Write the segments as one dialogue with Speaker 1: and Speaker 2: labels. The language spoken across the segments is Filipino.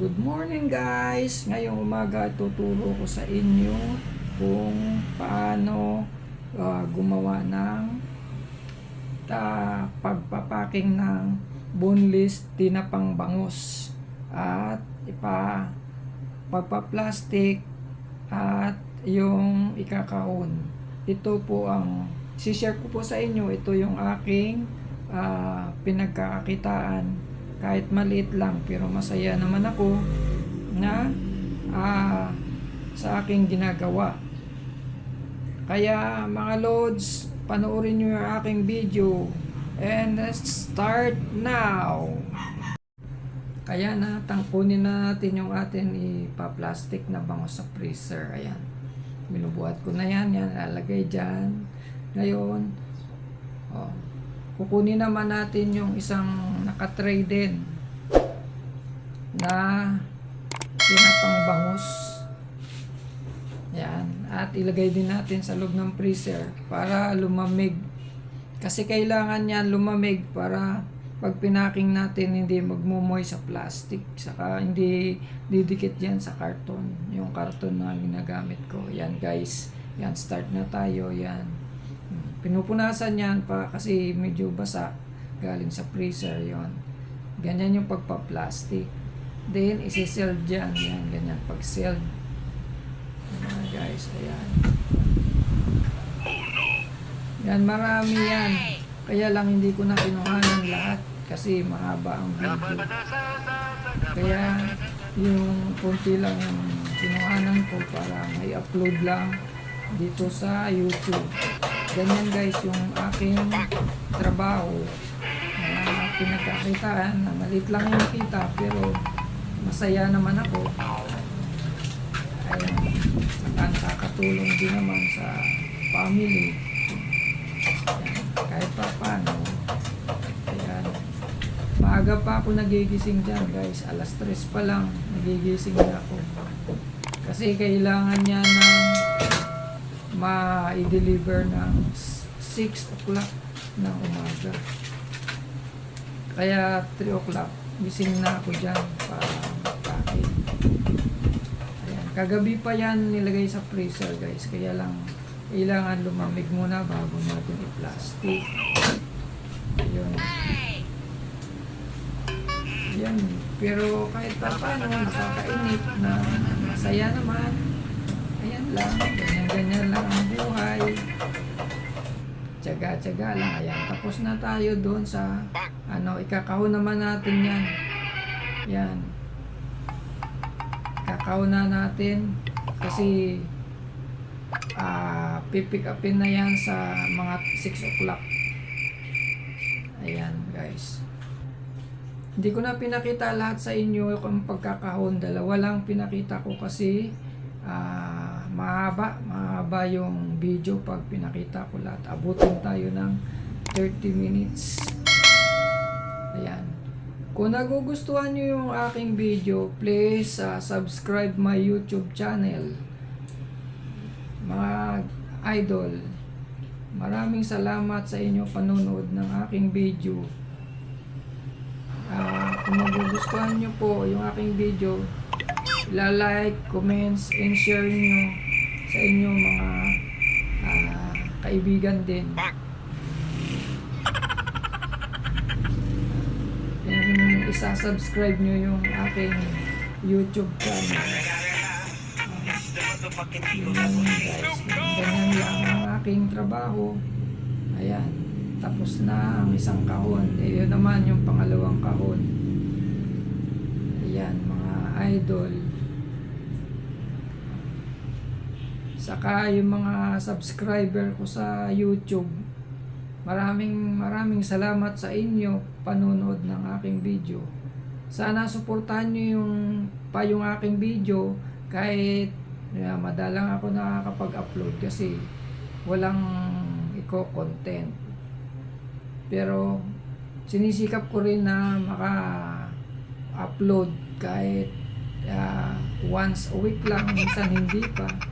Speaker 1: Good morning guys! Ngayong umaga tuturo ko sa inyo kung paano ah, gumawa ng ta pagpapaking ng boneless tinapang bangus at ipa pagpa-plastic at yung ikakaon. Ito po ang share ko po sa inyo. Ito yung aking ah, pinagkakakitaan kahit maliit lang pero masaya naman ako na ah, sa aking ginagawa. Kaya mga loads, panoorin nyo yung aking video and let's start now! Kaya na, tangkunin na natin yung atin ipa-plastic na bango sa freezer. Ayan. Binubuhat ko na yan. Yan, lalagay dyan. Ngayon, oh, kukunin naman natin yung isang nakatray din na tinapang bangus. Yan. At ilagay din natin sa loob ng freezer para lumamig. Kasi kailangan yan lumamig para pag pinaking natin hindi magmumoy sa plastic. Saka hindi didikit yan sa karton. Yung karton na ginagamit ko. Yan guys. Yan start na tayo. Yan. Pinupunasan yan pa kasi medyo basa galing sa freezer yon. Ganyan yung pagpa-plastic. Then, isi-sealed dyan. Yan, ganyan. Pag-sealed. Yan, guys, ayan. Yan, marami yan. Kaya lang hindi ko na kinuhanan lahat kasi mahaba ang video. Kaya yung konti lang yung kinuhanan ko para may upload lang dito sa YouTube. Ganyan guys yung aking trabaho na pinagkakitaan na malit lang yung kita pero masaya naman ako. Saka nakakatulong din naman sa family. Ayan, kahit pa paano. Ayan. Maaga pa ako nagigising dyan guys. Alas 3 pa lang nagigising na ako. Kasi kailangan niya ng ma-deliver ng 6 o'clock ng umaga. Kaya 3 o'clock, gising na ako dyan para magpake. Ayan. Kagabi pa yan nilagay sa freezer guys. Kaya lang, kailangan lumamig muna bago natin i-plastic. Yun. Yan. Pero kahit pa paano, nakakainip na masaya naman. Lang. Ganyan-ganyan lang ang buhay. Tsaga-tsaga lang. Ayan. Tapos na tayo doon sa ano, ikakaho naman natin yan. Yan. Kakao na natin kasi ah pipick upin na yan sa mga 6 o'clock. Ayan, guys. Hindi ko na pinakita lahat sa inyo kung pagkakahon. Dalawa lang pinakita ko kasi ah, mahaba, mahaba yung video pag pinakita ko lahat. Abutin tayo ng 30 minutes. Ayan. Kung nagugustuhan nyo yung aking video, please ah, subscribe my YouTube channel. Mga idol, maraming salamat sa inyo panonood ng aking video. Ah, kung magugustuhan nyo po yung aking video, la-like, comments, and share nyo sa inyong mga ah, kaibigan din. And isa-subscribe nyo yung aking YouTube channel. Yun lang guys. Ganyan lang ang aking trabaho. Ayan. Tapos na ang isang kahon. Eh, yun naman yung pangalawang kahon. Ayan, mga idol. Saka yung mga subscriber ko sa YouTube. Maraming maraming salamat sa inyo panunood ng aking video. Sana suportahan nyo yung pa yung aking video kahit yeah, madalang ako nakakapag-upload kasi walang iko-content. Pero sinisikap ko rin na maka-upload kahit ah, once a week lang, minsan hindi pa.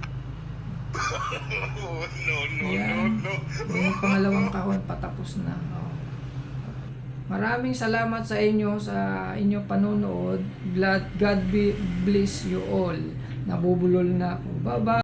Speaker 2: No, no,
Speaker 1: Ayan.
Speaker 2: no, no.
Speaker 1: Yung pangalawang kahon patapos na. Oh. Maraming salamat sa inyo sa inyo panonood. Glad God be bless you all. Nabubulol na ako. Bye-bye.